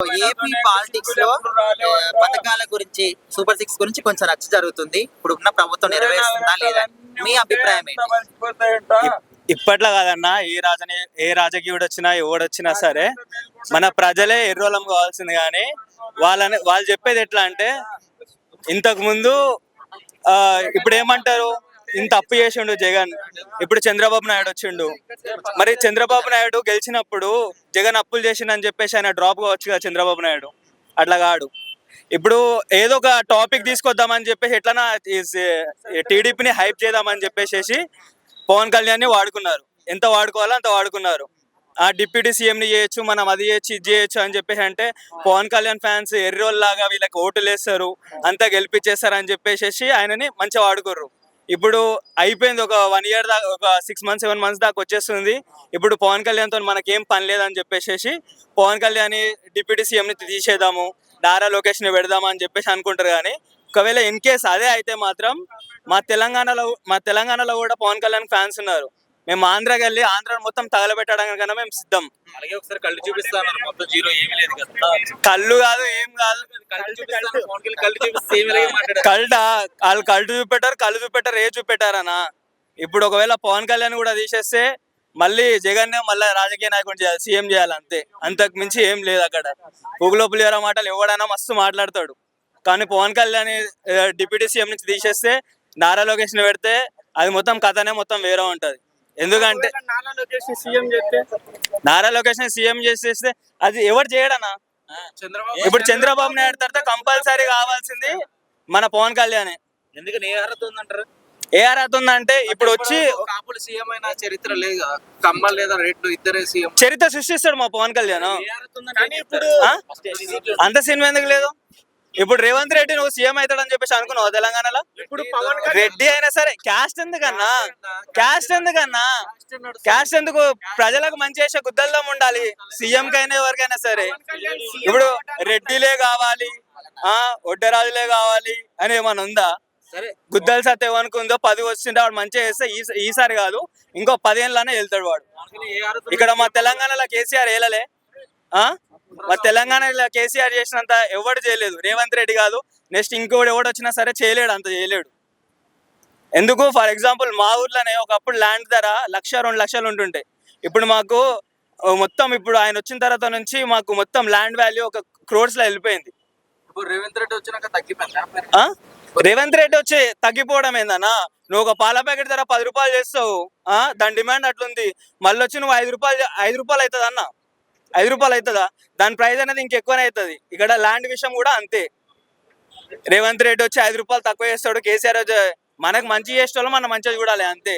AP పాలిటిక్స్లో పథకాల గురించి సూపర్ సిక్స్ గురించి కొంచెం రచ్చ జరుగుతుంది. ఇప్పుడు ఉన్న ప్రభుత్వం నెరవేరుస్తుందా లేదా? మీ అభిప్రాయం ఏంటి? ఇప్పట్లో కాదన్నా ఏ రాజని ఏ రాజకీయుడు వచ్చినా ఎవడొచ్చినా సరే మన ప్రజలే ఎర్రోలం కావాల్సింది కానీ వాళ్ళని వాళ్ళు చెప్పేది ఎట్లా అంటే ఇంతకు ముందు ఆ, ఇప్పుడు ఏమంటారు ఇంత అప్పు చేసిండు జగన్. ఇప్పుడు చంద్రబాబు నాయుడు వచ్చిండు. మరి చంద్రబాబు నాయుడు గెలిచినప్పుడు జగన్ అప్పులు చేసిండని చెప్పేసి ఆయన డ్రాప్ కావచ్చు కదా చంద్రబాబు నాయుడు. అట్లా కాడు ఇప్పుడు ఏదో ఒక టాపిక్ తీసుకొద్దామని చెప్పేసి ఎట్లనా టీడీపీని హైప్ చేద్దామని చెప్పేసి పవన్ కళ్యాణ్ని వాడుకున్నారు. ఎంత వాడుకోవాలో అంత వాడుకున్నారు. ఆ డిప్యూటీ సీఎంని చేయొచ్చు మనం అది చేయొచ్చు ఇది చేయొచ్చు అని చెప్పేసి అంటే పవన్ కళ్యాణ్ ఫ్యాన్స్ ఎర్రోల్లాగా వీళ్ళకి ఓటులు వేస్తారు అంతా గెలిపించేస్తారు అని చెప్పేసి ఆయనని మంచిగా వాడుకోర్రు. ఇప్పుడు అయిపోయింది ఒక వన్ ఇయర్ దాకా ఒక సిక్స్ మంత్స్ సెవెన్ మంత్స్ దాకా వచ్చేస్తుంది. ఇప్పుడు పవన్ కళ్యాణ్తో మనకేం పని లేదని చెప్పేసి పవన్ కళ్యాణ్ డిప్యూటీ సీఎంని తీసేద్దాము నారా లొకేషన్ని పెడదామా అని చెప్పేసి అనుకుంటారు కానీ ఒకవేళ ఇన్ కేస్ అదే అయితే మాత్రం మా తెలంగాణలో మా తెలంగాణలో కూడా పవన్ కళ్యాణ్ ఫ్యాన్స్ ఉన్నారు. మేము ఆంధ్రాకి వెళ్ళి ఆంధ్ర మొత్తం తగలబెట్టడానికి కన్నా మేము సిద్ధం. అలాగే ఒకసారి కళ్ళు చూపిస్తాను మొత్తం జీరో ఏమీ లేదు కదా. కళ్ళు కాదు ఏం కాదు. కళ్ళు వాళ్ళు కళ్ళు చూపెట్టారు కళ్ళు చూపెట్టారు ఏ చూపెట్టారనా? ఇప్పుడు ఒకవేళ పవన్ కళ్యాణ్ కూడా తీసేస్తే మళ్ళీ జగన్ మళ్ళీ రాజకీయ నాయకుడు చేయాలి సీఎం చేయాలి అంతే. అంతకు మించి ఏం లేదు అక్కడ. పువ్వులో పులిహోర మాటలు ఎవడైనా మస్తు మాట్లాడతాడు. కానీ పవన్ కళ్యాణ్ డిప్యూటీ సీఎం నుంచి తీసేస్తే నారా లోకేష్ని పెడితే అది మొత్తం కథనే మొత్తం వేరే ఉంటది. ఎందుకంటే నారా లోకేష్ని సీఎం చేసేస్తే అది ఎవరు చేయడనా? చంద్రబాబు ఇప్పుడు చంద్రబాబు నాయుడు తర్వాత కంపల్సరీ కావాల్సింది మన పవన్ కళ్యాణ్. ఎందుకు నీ అర్హత ఉందంటారు? ఏ అర్హత ఉందంటే ఇప్పుడు వచ్చి కాపులు సీఎం అయిన చరిత్ర లేదు? కమ్మలు లేదా రెడ్లు ఇద్దరే సీఎం. చరిత్ర సృష్టిస్తాడు మా పవన్ కళ్యాణ్? అంత సినిమా ఎందుకు లేదు? ఇప్పుడు రేవంత్ రెడ్డి నువ్వు సీఎం అవుతాడని చెప్పేసి అనుకున్నావు తెలంగాణలో? ఇప్పుడు రెడ్డి అయినా సరే క్యాస్ట్ ఎందుకన్నా? క్యాస్ట్ ఎందుకన్నా? క్యాస్ట్ ఎందుకు? ప్రజలకు మంచి చేసే గుద్దల్లం ఉండాలి. సీఎం కైనా ఎవరికైనా సరే. ఇప్పుడు రెడ్డిలే కావాలి ఆ ఒడ్డరాజులే కావాలి అని ఏమైనా ఉందా? సరే. గుద్దల సత్ ఏమనుకుందో పది వచ్చింటే వాడు మంచిగా చేస్తే ఈసారి కాదు ఇంకో పదేళ్ళనే వెళ్తాడు వాడు. ఇక్కడ మా తెలంగాణలో కేసీఆర్ వేయలే ఆ? మా తెలంగాణలో కేసీఆర్ చేసినంత ఎవడు చేయలేదు. రేవంత్ రెడ్డి కాదు నెక్స్ట్ ఇంకోటి ఎవడు వచ్చినా సరే చేయలేడు అంత చేయలేడు. ఎందుకు? ఫర్ ఎగ్జాంపుల్ మా ఊర్లోనే ఒకప్పుడు ల్యాండ్ ధర లక్ష రెండు లక్షలు ఉంటుంటే ఇప్పుడు మాకు మొత్తం ఇప్పుడు ఆయన వచ్చిన తర్వాత నుంచి మాకు మొత్తం ల్యాండ్ వాల్యూ ఒక క్రోడ్స్లో వెళ్ళిపోయింది రేవంత్ రెడ్డి వచ్చినాక తగ్గిపోయిందా? మరి? రేవంత్ రెడ్డి వచ్చి తగ్గిపోవడం ఏందన్నా? నువ్వు ఒక పాల ప్యాకెట్ ధర పది రూపాయలు చేస్తావు ఆ? దాని డిమాండ్ అట్లుంది. మళ్ళీ వచ్చి నువ్వు ఐదు రూపాయలు ఐదు రూపాయలు అవుతుంది అన్న ఐదు రూపాయలు అవుతుందా? దాని ప్రైస్ అనేది ఇంకెక్కువనే అవుతుంది. ఇక్కడ ల్యాండ్ విషయం కూడా అంతే. రేవంత్ రెడ్డి వచ్చి ఐదు రూపాయలు తక్కువ చేస్తాడు. కేసీఆర్ మనకు మంచి చేసేటోళ్ళు మనం మంచిగా చూడాలి అంతే.